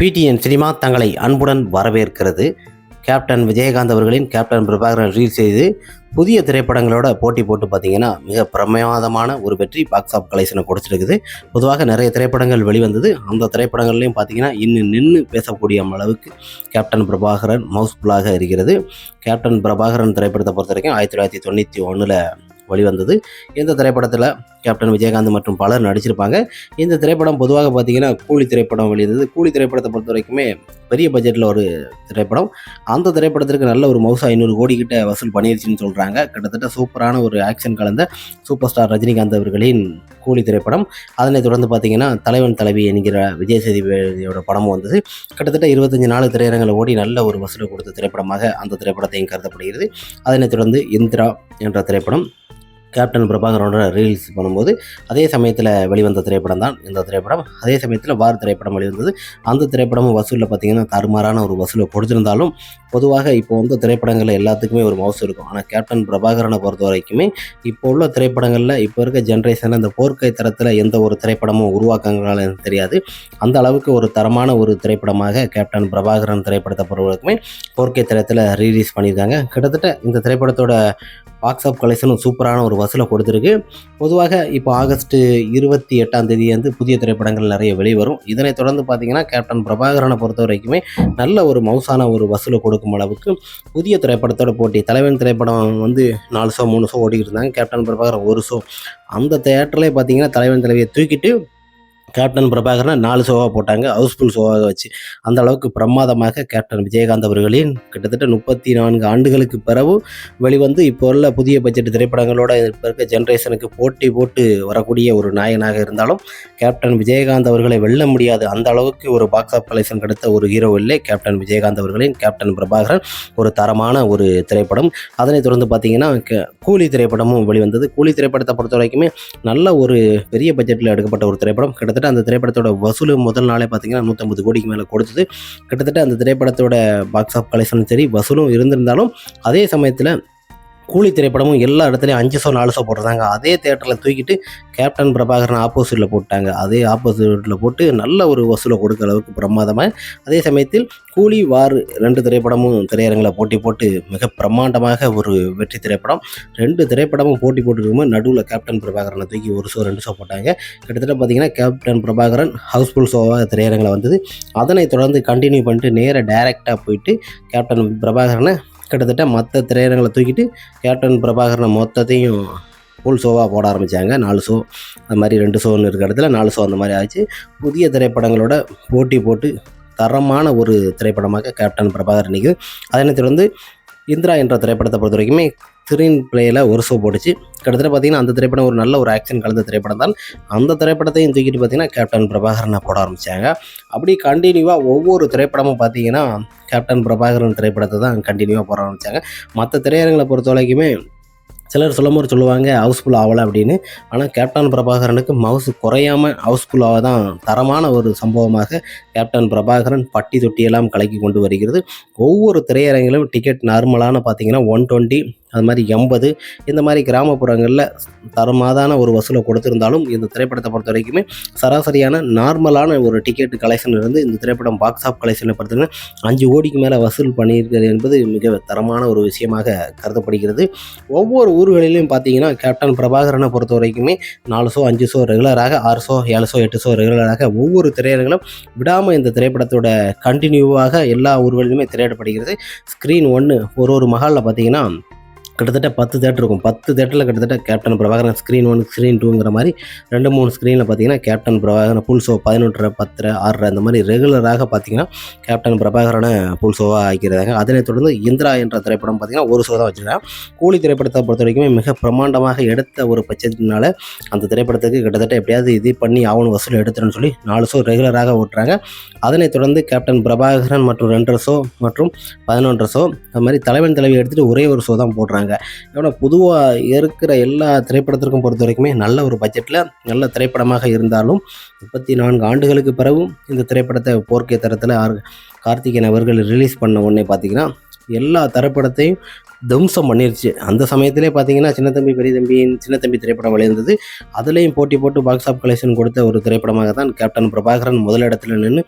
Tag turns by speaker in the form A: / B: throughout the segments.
A: PTN cinema தங்களை அன்புடன் வரவேற்கிறது. கேப்டன் விஜயகாந்த் அவர்களின் கேப்டன் பிரபாகரன் ரீல் செய்து புதிய திரைப்படங்களோட போட்டி போட்டு பார்த்தீங்கன்னா மிக பிரமாதமான ஒரு வெற்றி பாக்ஸ் ஆஃப் கலெக்ஷனை கொடுத்துருக்குது. பொதுவாக நிறைய திரைப்படங்கள் வெளிவந்தது. அந்த திரைப்படங்கள்லையும் பார்த்தீங்கன்னா இன்னும் நின்று பேசக்கூடிய அளவுக்கு கேப்டன் பிரபாகரன் மவுஸ்ஃபுல்லாக இருக்கிறது. கேப்டன் பிரபாகரன் திரைப்படத்தை பொறுத்த வரைக்கும் ஆயிரத்தி தொள்ளாயிரத்தி தொண்ணூற்றி ஒன்றில் வெளிவந்தது. இந்த திரைப்படத்தில் கேப்டன் விஜயகாந்த் மற்றும் பலர் நடிச்சிருப்பாங்க. இந்த திரைப்படம் பொதுவாக பார்த்தீங்கன்னா கூலி திரைப்படம் வெளியிருந்தது கூலி திரைப்படத்தை பொறுத்த வரைக்குமே பெரிய பட்ஜெட்டில் ஒரு திரைப்படம். அந்த திரைப்படத்திற்கு நல்ல ஒரு மவுசு ஐநூறு கோடி கிட்ட வசூல் பண்ணிருச்சுன்னு சொல்கிறாங்க கிட்டத்தட்ட சூப்பரான ஒரு ஆக்ஷன் கலந்த சூப்பர் ஸ்டார் ரஜினிகாந்த் அவர்களின் கூலி திரைப்படம். அதனைத் தொடர்ந்து பார்த்தீங்கன்னா தலைவன் தலைவி என்கிற விஜய் சேதுபதியோட படமும் வந்தது. கிட்டத்தட்ட இருபத்தஞ்சு நாலு திரையரங்களை ஓடி நல்ல ஒரு வசூலை கொடுத்த திரைப்படமாக அந்த திரைப்படத்தையும் கருதப்படுகிறது. அதனைத் தொடர்ந்து இந்திரா என்ற திரைப்படம் கேப்டன் பிரபாகரோட ரிலீஸ் பண்ணும்போது அதே சமயத்தில் வெளிவந்த திரைப்படம் தான் இந்த திரைப்படம். அதே சமயத்தில் வார் திரைப்படம் வெளிவந்தது. அந்த திரைப்படமும் வசூலில் பார்த்தீங்கன்னா தருமாறான ஒரு வசூலை கொடுத்திருந்தாலும் பொதுவாக இப்போ வந்து திரைப்படங்கள் எல்லாத்துக்குமே ஒரு மவுஸ் இருக்கும். ஆனால் கேப்டன் பிரபாகரனை பொறுத்த வரைக்குமே இப்போ உள்ள திரைப்படங்களில் இப்போ இருக்க ஜென்ரேஷனில் இந்த போர்க்கை தரத்தில் எந்த ஒரு திரைப்படமும் உருவாக்கங்களால் எனக்கு தெரியாது. அந்த அளவுக்கு ஒரு தரமான ஒரு திரைப்படமாக கேப்டன் பிரபாகரன் திரைப்படத்தை பொறுத்தவரைக்குமே போர்க்கை தரத்தில் ரீலீஸ் பண்ணியிருக்காங்க. கிட்டத்தட்ட இந்த திரைப்படத்தோட பாக்ஸ் ஆஃப் கலெக்ஷனும் சூப்பரான ஒரு வசூலை கொடுத்துருக்கு. பொதுவாக இப்போ ஆகஸ்ட் இருபத்தி எட்டாம் தேதி வந்து புதிய திரைப்படங்கள் நிறைய வெளிவரும். இதனைத் தொடர்ந்து பார்த்தீங்கன்னா கேப்டன் பிரபாகரனை பொறுத்த வரைக்குமே நல்ல ஒரு மவுசான ஒரு வசூலை கொடுக்கும் அளவுக்கு புதிய திரைப்படத்தோட போட்டி. தலைவன் திரைப்படம் வந்து நாலு ஷோ மூணு ஷோ ஓடிக்கிட்டு இருந்தாங்க. கேப்டன் பிரபாகர் ஒரு ஷோ. அந்த தேட்டர்லேயே பார்த்தீங்கன்னா தலைவன் தலைவியை தூக்கிட்டு கேப்டன் பிரபாகரனை நாலு ஷோவாக போட்டாங்க. ஹவுஸ்ஃபுல் ஷோவாக வச்சு. அந்த அளவுக்கு பிரமாதமாக கேப்டன் விஜயகாந்த் அவர்களின் கிட்டத்தட்ட முப்பத்தி நான்கு ஆண்டுகளுக்கு பிறகு வெளிவந்து இப்போ உள்ள புதிய பட்ஜெட் திரைப்படங்களோட இப்போ இருக்க ஜென்ரேஷனுக்கு போட்டி போட்டு வரக்கூடிய ஒரு நாயகனாக இருந்தாலும் கேப்டன் விஜயகாந்த் அவர்களை வெல்ல முடியாது. அந்த அளவுக்கு ஒரு பாக்ஸ் ஆஃப் கலெக்ஷன் கிடைத்த ஒரு ஹீரோ இல்லை கேப்டன் விஜயகாந்த் அவர்களின் கேப்டன் பிரபாகரன் ஒரு தரமான ஒரு திரைப்படம். அதனைத் தொடர்ந்து பார்த்தீங்கன்னா கூலி திரைப்படமும் வெளிவந்தது. கூலி திரைப்படத்தை பொறுத்த வரைக்குமே நல்ல ஒரு பெரிய பட்ஜெட்டில் எடுக்கப்பட்ட ஒரு திரைப்படம். கிட்டத்தட்ட அந்த திரைப்படத்தோட வசூல் முதல் நாளே பார்த்தீங்கன்னா நூற்றம்பது கோடிக்கு மேலே கொடுத்தது. கிட்டத்தட்ட அந்த திரைப்படத்தோட பாக்ஸ் ஆஃப் கலெக்ஷனும் சரி வசூலும் இருந்திருந்தாலும் அதே சமயத்தில் கூலி திரைப்படமும் எல்லா இடத்துலையும் அஞ்சு சோ நாலு சோ போட்டிருந்தாங்க. அதே தேட்டரில் தூக்கிட்டு கேப்டன் பிரபாகரன் ஆப்போசிட்டில் போட்டாங்க. அதே ஆப்போசிட்டில் போட்டு நல்ல ஒரு வசூலை கொடுக்க அளவுக்கு பிரமாதமாக அதே சமயத்தில் கூலி வார் ரெண்டு திரைப்படமும் திரையரங்கில் போட்டி போட்டு மிக பிரம்மாண்டமாக ஒரு வெற்றி திரைப்படம். ரெண்டு திரைப்படமும் போட்டி போட்டுருக்கும்போது நடுவில் கேப்டன் பிரபாகரனை தூக்கி ஒரு ஷோ ரெண்டு ஷோ போட்டாங்க. கிட்டத்தட்ட பார்த்தீங்கன்னா கேப்டன் பிரபாகரன் ஹவுஸ்ஃபுல் ஷோவாக திரையரங்கில் வந்தது. அதனை தொடர்ந்து கண்டினியூ பண்ணிட்டு நேராக டைரெக்டாக போயிட்டு கேப்டன் பிரபாகரனை கிட்டத்தட்ட மற்ற திரையரங்களை தூக்கிட்டு கேப்டன் பிரபாகரனை மொத்தத்தையும் ஃபுல் ஷோவாக போட ஆரம்பித்தாங்க நாலு ஷோ அது மாதிரி ரெண்டு ஷோன்னு இருக்கிற இடத்துல நாலு ஷோ அந்த மாதிரி ஆச்சு. புதிய திரைப்படங்களோட போட்டி போட்டு தரமான ஒரு திரைப்படமாக கேப்டன் பிரபாகர் நிற்குது அதனை தொடர்ந்து இந்திரா என்ற திரைப்படத்தை பொறுத்த வரைக்குமே ஸ்க்ரீன் பிளேயில் ஒரு ஷோ போட்டுச்சு. கிட்டத்தட்ட பார்த்தீங்கன்னா அந்த திரைப்படம் ஒரு நல்ல ஒரு ஆக்ஷன் கலந்த திரைப்படம் தான். அந்த திரைப்படத்தையும் தூக்கிட்டு பார்த்தீங்கன்னா கேப்டன் பிரபாகரனை போட ஆரம்பித்தாங்க அப்படி கண்டினியூவாக ஒவ்வொரு திரைப்படமும் பார்த்தீங்கன்னா கேப்டன் பிரபாகரன் திரைப்படத்தை தான் கண்டினியூவாக போட ஆரம்பித்தாங்க மற்ற திரையரங்களை பொறுத்த வரைக்குமே சிலர் சொல்லும்போது சொல்லுவாங்க ஹவுஸ்ஃபுல் ஆகலை அப்படின்னு. ஆனால் கேப்டன் பிரபாகரனுக்கு மவுஸ் குறையாமல் ஹவுஸ்ஃபுல்லாக தான் தரமான ஒரு சம்பவமாக கேப்டன் பிரபாகரன் பட்டி தொட்டியெல்லாம் கலக்கி கொண்டு வருகிறது. ஒவ்வொரு திரையரங்கிலும் டிக்கெட் நார்மலான பார்த்தீங்கன்னா ஒன் டுவெண்ட்டி அது மாதிரி எண்பது. இந்த மாதிரி கிராமப்புறங்களில் தரமாதான ஒரு வசூலை கொடுத்திருந்தாலும் இந்த திரைப்படத்தை பொறுத்த வரைக்குமே சராசரியான நார்மலான ஒரு டிக்கெட் கலெக்ஷன் இருந்து இந்த திரைப்படம் பாக்ஸ் ஆஃப் கலெக்ஷனை பார்த்தீங்கன்னா அஞ்சு கோடிக்கு மேலே வசூல் பண்ணியிருக்கிறது என்பது மிக தரமான ஒரு விஷயமாக கருதப்படுகிறது. ஒவ்வொரு ஊர்களிலும் பார்த்தீங்கன்னா கேப்டன் பிரபாகரனை பொறுத்த வரைக்குமே நாலு ஷோ அஞ்சு ஷோ ரெகுலராக ஆறு ஷோ ஏழு ஷோ எட்டு ஷோ ரெகுலராக ஒவ்வொரு திரையரங்களும் விடாமல் இந்த திரைப்படத்தோட கண்டினியூவாக எல்லா ஊர்களிலுமே திரையிடப்படுகிறது. ஸ்க்ரீன் ஒன்று ஒரு ஒரு மகாலில் பார்த்தீங்கன்னா கிட்டத்தட்ட பத்து தேட்டர் இருக்கும். பத்து தேட்டரில் கிட்டத்தட்ட captain Prabhakaran screen one screen டூங்கிற மாதிரி ரெண்டு மூணு ஸ்க்ரீனில் பார்த்தீங்கன்னா கேப்டன் பிரபாகரன் புல் ஷோ பதினொன்றரை பத்தரை ஆறரை அந்த மாதிரி ரெகுலராக பார்த்தீங்கன்னா கேப்டன் பிரபாகரனை புல் ஷோவாக ஆக்கியிருந்தாங்க அதனைத் தொடர்ந்து இந்திரா என்ற திரைப்படம் பார்த்தீங்கன்னா ஒரு ஷோ தான் வச்சுருக்காங்க. கூலி திரைப்படத்தை பொறுத்த வரைக்கும் மிக பிரமாண்டமாக எடுத்த ஒரு பட்சத்தினால அந்த திரைப்படத்துக்கு கிட்டத்தட்ட எப்படியாவது இது பண்ணி ஆவணம் வசூல் எடுத்துருன்னு சொல்லி நாலு ஷோ ரெகுலராக ஓட்டுறாங்க. அதனைத் தொடர்ந்து கேப்டன் பிரபாகரன் மற்றும் ரெண்டரை ஷோ மற்றும் பதினொன்றரை ஷோ அது மாதிரி தலைவன் தலைவி எடுத்துகிட்டு ஒரே ஒரு ஷோ தான் போடுறாங்க. எவ்வளோ பொதுவாக இருக்கிற எல்லா திரைப்படத்திற்கும் பொறுத்த வரைக்குமே நல்ல ஒரு பட்ஜெட்டில் நல்ல திரைப்படமாக இருந்தாலும் முப்பத்தி நான்கு ஆண்டுகளுக்கு பிறகும் இந்த திரைப்படத்தை போர்க்கை தரத்தில் ஆர் கார்த்திகேயன் அவர்கள் ரிலீஸ் பண்ண உடனே பார்த்தீங்கன்னா எல்லா திரைப்படத்தையும் தம்சம் பண்ணிருச்சு. அந்த சமயத்திலே பார்த்தீங்கன்னா சின்ன தம்பி பெரிய தம்பியின் சின்ன தம்பி திரைப்படம் வெளியிருந்தது அதுலேயும் போட்டி போட்டு பாக்ஸ் ஆஃப் கலெக்ஷன் கொடுத்த ஒரு திரைப்படமாக தான் கேப்டன் பிரபாகரன் முதலிடத்தில் நின்று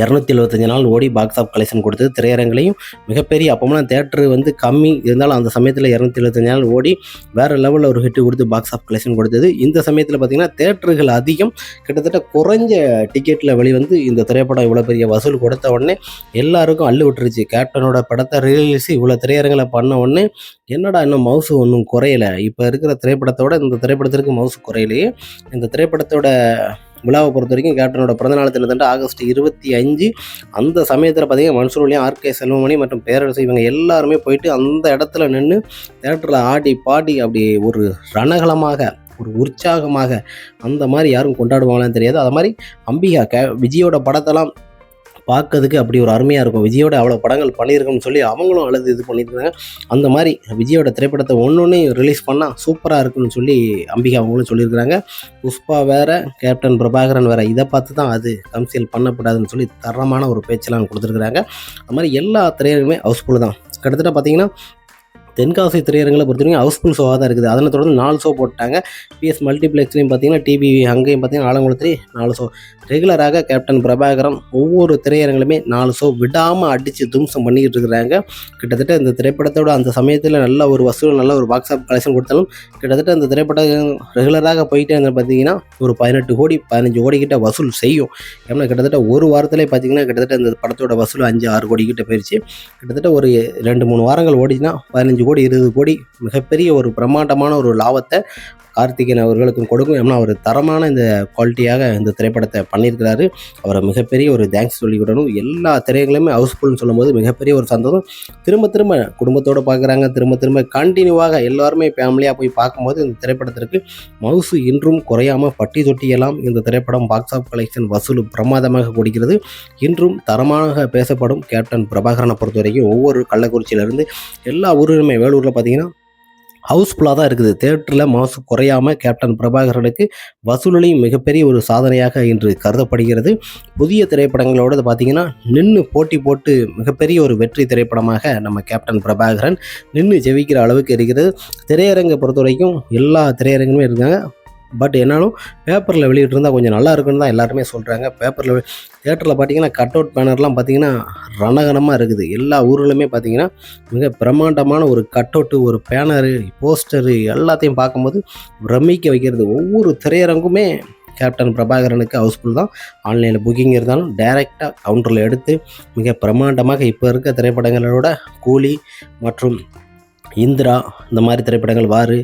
A: இரநூத்தி எழுபத்தஞ்சு நாள் ஓடி பாக்ஸ் ஆஃப் கலெக்ஷன் கொடுத்தது திரையரங்கிலையும் மிகப்பெரிய அப்போலாம் தேட்டர் வந்து கம்மி இருந்தாலும் அந்த சமயத்தில் இரநூத்தி எழுபத்தஞ்சு நாள் ஓடி வேறு லெவலில் ஒரு ஹிட் கொடுத்து பாக்ஸ் ஆஃப் கலெக்ஷன் கொடுத்தது. இந்த சமயத்தில் பார்த்திங்கன்னா தேட்டர்கள் அதிகம். கிட்டத்தட்ட குறைஞ்ச டிக்கெட்டில் வெளிவந்து இந்த திரைப்படம் இவ்வளோ பெரிய வசூல் கொடுத்த உடனே எல்லாருக்கும் அள்ளு விட்டுருச்சு. கேப்டனோட படத்தை ரிலீஸ் இவ்வளோ திரையரங்களை பண்ண உடனே என்னடா இன்னும் மவுசு ஒன்றும் குறையலை? இப்போ இருக்கிற திரைப்படத்தோட இந்த திரைப்படத்திற்கு மவுசு குறையலையே. இந்த திரைப்படத்தோட விழாவை பொறுத்த வரைக்கும் கேப்டனோட பிறந்தநாள் தினத்தண்டு ஆகஸ்ட் இருபத்தி அஞ்சு. அந்த சமயத்தில் பார்த்தீங்கன்னா மன்சூர்லையும் ஆர்கே செல்வமணி மற்றும் பேரரசு இவங்க எல்லாருமே போயிட்டு அந்த இடத்துல நின்று தேட்டரில் ஆடி பாடி அப்படி ஒரு ரணகலமாக ஒரு உற்சாகமாக அந்த மாதிரி யாரும் கொண்டாடுவாங்களான்னு தெரியாது. அது மாதிரி அம்பிகா கே விஜயோட படத்தெல்லாம் பார்க்கறதுக்கு அப்படி ஒரு அருமையாக இருக்கும். விஜயோட அவ்வளோ படங்கள் பண்ணியிருக்கோம்னு சொல்லி அவங்களும் அழுது இது பண்ணியிருக்காங்க. அந்த மாதிரி விஜயோட திரைப்படத்தை ஒன்று ஒன்று ரிலீஸ் பண்ணால் சூப்பராக இருக்குன்னு சொல்லி அம்பிகா அவங்களும் சொல்லியிருக்கிறாங்க. புஷ்பா வேறு கேப்டன் பிரபாகரன் வேறு இதை பார்த்து தான் அது கம்சியல் பண்ணக்கூடாதுன்னு சொல்லி தரமான ஒரு பேச்செல்லாம் கொடுத்துருக்குறாங்க. அது மாதிரி எல்லா திரையரங்குமே ஹவுஸ்ஃபுல் தான். கிட்டத்தட்ட பார்த்தீங்கன்னா தென்காசி திரையரங்களை பொறுத்த வரைக்கும் ஹவுஸ்ஃபுல் ஷோவாக தான் இருக்குது. அதனை தொடர்ந்து நாலு ஷோ போட்டாங்க. பிஎஸ் மல்டிப்ளெக்ஸ்லையும் பார்த்தீங்கன்னா டிவி அங்கேயும் பார்த்தீங்கன்னா ஆலங்குளத்துலேயே நாலு ஷோ ரெகுலராக கேப்டன் பிரபாகரம் ஒவ்வொரு திரையரங்களுமே நாலு ஷோ விடாமல் அடித்து தும்சம் பண்ணிக்கிட்டு இருக்கிறாங்க. கிட்டத்தட்ட இந்த திரைப்படத்தோட அந்த சமயத்தில் நல்ல ஒரு வசூல் நல்ல ஒரு பாக்ஸ் ஆஃப் கலெக்ஷன் கொடுத்தாலும் கிட்டத்தட்ட அந்த திரைப்படம் ரெகுலராக போயிட்டே இருந்தால் பார்த்தீங்கன்னா ஒரு பதினெட்டு கோடி பதினஞ்சு கோடி கிட்ட வசூல் செய்யும். ஏன்னா கிட்டத்தட்ட ஒரு வாரத்திலே பார்த்தீங்கன்னா கிட்டத்தட்ட இந்த படத்தோட வசூல் அஞ்சு ஆறு கோடி கிட்ட போயிடுச்சு கிட்டத்தட்ட ஒரு ரெண்டு மூணு வாரங்கள் ஓடிச்சுன்னா பதினஞ்சு கோடி இருபது கோடி மிகப்பெரிய ஒரு பிரம்மாண்டமான ஒரு லாபத்தை கார்த்திகேயன் அவர்களுக்கும் கொடுக்கும். ஏன்னா அவர் தரமான இந்த குவாலிட்டியாக இந்த திரைப்படத்தை பண்ணியிருக்கிறாரு. அவரை மிகப்பெரிய ஒரு தேங்க்ஸ் சொல்லிவிடணும். எல்லா திரைகளுமே ஹவுஸ்ஃபுல்னு சொல்லும்போது மிகப்பெரிய ஒரு சந்தோஷம். திரும்ப திரும்ப குடும்பத்தோடு பார்க்குறாங்க. திரும்ப திரும்ப கண்டினியூவாக எல்லாருமே ஃபேமிலியாக போய் பார்க்கும்போது இந்த திரைப்படத்திற்கு மவுசு இன்றும் குறையாமல் பட்டி தொட்டியெல்லாம் இந்த திரைப்படம் பாக்ஸ் ஆஃப் கலெக்ஷன் வசூல் பிரமாதமாக கொடுக்கிறது. இன்றும் தரமாக பேசப்படும் கேப்டன் பிரபாகரனை பொறுத்த வரைக்கும் ஒவ்வொரு கள்ளக்குறிச்சியிலேருந்து எல்லா ஊருமே வேலூரில் பார்த்தீங்கன்னா ஹவுஸ்ஃபுல்லாக தான் இருக்குது. தேட்டரில் மாசு குறையாமல் கேப்டன் பிரபாகரனுக்கு வசூலிலையும் மிகப்பெரிய ஒரு சாதனையாக இன்று கருதப்படுகிறது. புதிய திரைப்படங்களோடு பார்த்தீங்கன்னா நின்று போட்டி போட்டு மிகப்பெரிய ஒரு வெற்றி திரைப்படமாக நம்ம கேப்டன் பிரபாகரன் நின்று ஜெயிக்கிற அளவுக்கு இருக்கிறது. திரையரங்கை பொறுத்த வரைக்கும் எல்லா திரையரங்குமே இருக்காங்க. பட் என்னாலும் பேப்பரில் வெளியிட்டிருந்தால் கொஞ்சம் நல்லா இருக்குன்னு தான் எல்லாருமே சொல்கிறாங்க பேப்பரில் தேட்டரில் பார்த்தீங்கன்னா கட் அவுட் பேனர்லாம் பார்த்தீங்கன்னா ரணகனமாக இருக்குது. எல்லா ஊர்களுமே பார்த்தீங்கன்னா மிக பிரம்மாண்டமான ஒரு கட் அவுட்டு ஒரு பேனரு போஸ்டரு எல்லாத்தையும் பார்க்கும்போது பிரமிக்க வைக்கிறது. ஒவ்வொரு திரையரங்குமே கேப்டன் பிரபாகரனுக்கு ஹவுஸ்ஃபுல் தான். ஆன்லைனில் புக்கிங் இருந்தாலும் டைரெக்டாக கவுண்டரில் எடுத்து மிக பிரம்மாண்டமாக இப்போ இருக்க திரைப்படங்களோட கூலி மற்றும் இந்திரா இந்த மாதிரி திரைப்படங்கள் வாரு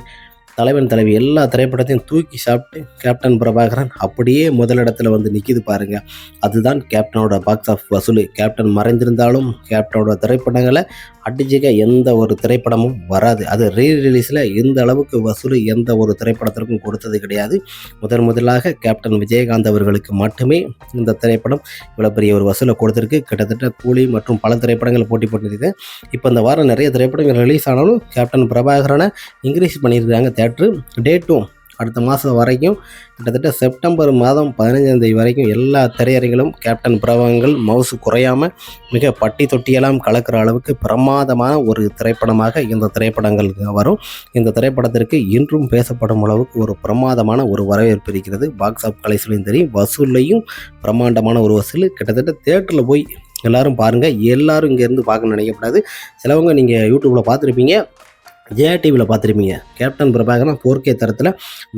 A: தலைவன் தலைவி எல்லா திரைப்படத்தையும் தூக்கி சாப்பிட்டு கேப்டன் பிரபாகரன் அப்படியே முதலிடத்துல வந்து நிற்கிது பாருங்க. அதுதான் கேப்டனோட பாக்ஸ் ஆஃப் வசூல். கேப்டன் மறைந்திருந்தாலும் கேப்டனோட திரைப்படங்களை அடிச்சுக்க எந்த ஒரு திரைப்படமும் வராது. அது ரீ ரிலீஸில் இந்த அளவுக்கு வசூல் எந்த ஒரு திரைப்படத்திற்கும் கொடுத்தது கிடையாது. முதன் முதலாக கேப்டன் விஜயகாந்த் அவர்களுக்கு மட்டுமே இந்த திரைப்படம் இவ்வளோ பெரிய ஒரு வசூலை கொடுத்துருக்கு. கிட்டத்தட்ட கூலி மற்றும் பல திரைப்படங்கள் போட்டி போட்டிருக்கு இப்போ இந்த வாரம் நிறைய திரைப்படங்கள் ரிலீஸ் ஆனாலும் கேப்டன் பிரபாகரனை இன்க்ரீஸ் பண்ணியிருக்காங்க. தேட்ரு டேட்டும் அடுத்த மாதம் வரைக்கும் கிட்டத்தட்ட செப்டம்பர் மாதம் பதினஞ்சாம் தேதி வரைக்கும் எல்லா திரையரங்கிலும் கேப்டன் பிரபங்கள் மவுசு குறையாமல் மிக பட்டி தொட்டியெல்லாம் கலக்கிற அளவுக்கு பிரமாதமான ஒரு திரைப்படமாக இந்த திரைப்படங்கள் வரும். இந்த திரைப்படத்திற்கு இன்றும் பேசப்படும் அளவுக்கு ஒரு பிரமாதமான ஒரு வரவேற்பு இருக்கிறது. பாக்ஸ் ஆஃப் கலைசிலையும் தெரியும். வசூல்லையும் பிரம்மாண்டமான ஒரு வசூல். கிட்டத்தட்ட தேட்டரில் போய் எல்லோரும் பாருங்கள் எல்லோரும் இங்கேருந்து பார்க்கணும்னு நினைக்கக்கூடாது. சிலவங்க நீங்கள் யூடியூப்பில் பார்த்துருப்பீங்க. ஜெயா டிவியில் பார்த்துருப்பீங்க. கேப்டன் பிரபாகரன் போர்க்கே தரத்தில்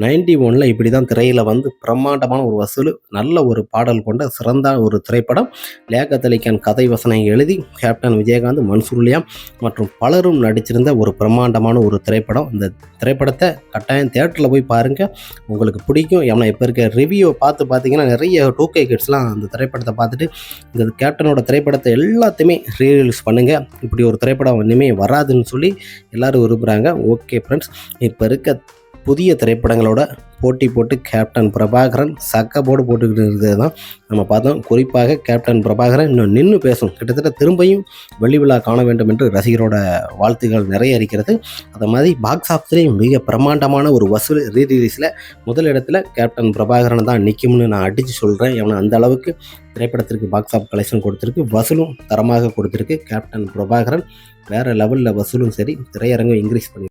A: நைன்டி ஒனில் இப்படி தான் திரையில் வந்து பிரம்மாண்டமான ஒரு வசூல் நல்ல ஒரு பாடல் கொண்ட சிறந்த ஒரு திரைப்படம். லேக்கத் கதை வசனை எழுதி கேப்டன் விஜயகாந்த் மன்சூர்லியா மற்றும் பலரும் நடிச்சிருந்த ஒரு பிரம்மாண்டமான ஒரு திரைப்படம். இந்த திரைப்படத்தை கட்டாயம் தேட்டரில் போய் பாருங்கள் உங்களுக்கு பிடிக்கும். ஏன்னா இப்போ இருக்க ரிவ்யூ பார்த்து பார்த்தீங்கன்னா நிறைய டூ கே கிட்ஸ்லாம் அந்த திரைப்படத்தை பார்த்துட்டு இந்த கேப்டனோட திரைப்படத்தை எல்லாத்தையுமே ரீரிலீஸ் பண்ணுங்கள் இப்படி ஒரு திரைப்படம் இனிமேல் வராதுன்னு சொல்லி எல்லாரும் கொடுக்குறாங்க. ஓகே ஃப்ரெண்ட்ஸ் இப்போ இருக்க புதிய திரைப்படங்களோட போட்டி போட்டு கேப்டன் பிரபாகரன் சக்க போடு போட்டுக்கிட்டு இருக்கிறது தான் நம்ம பார்த்தோம். குறிப்பாக கேப்டன் பிரபாகரன் இன்னும் நின்று பேசும். கிட்டத்தட்ட திரும்பியும் வெள்ளி விழா காண வேண்டும் என்று ரசிகரோட வாழ்த்துக்கள் நிறைய இருக்கிறது. அதை மாதிரி பாக்ஸ் ஆஃபீஸ்லேயும் மிக பிரம்மாண்டமான ஒரு வசூல் ரீ ரிலீஸில் முதல் இடத்துல கேப்டன் பிரபாகரன் தான் நிற்கும்னு நான் அடித்து சொல்கிறேன் ஏன்னா அந்த அளவுக்கு திரைப்படத்திற்கு பாக்ஸ் ஆஃப் கலெக்ஷன் கொடுத்துருக்கு. வசூலும் தரமாக கொடுத்துருக்கு கேப்டன் பிரபாகரன் வேறு லெவலில் வசூலும் சரி. திரையரங்கம் இன்க்ரீஸ் பண்ணி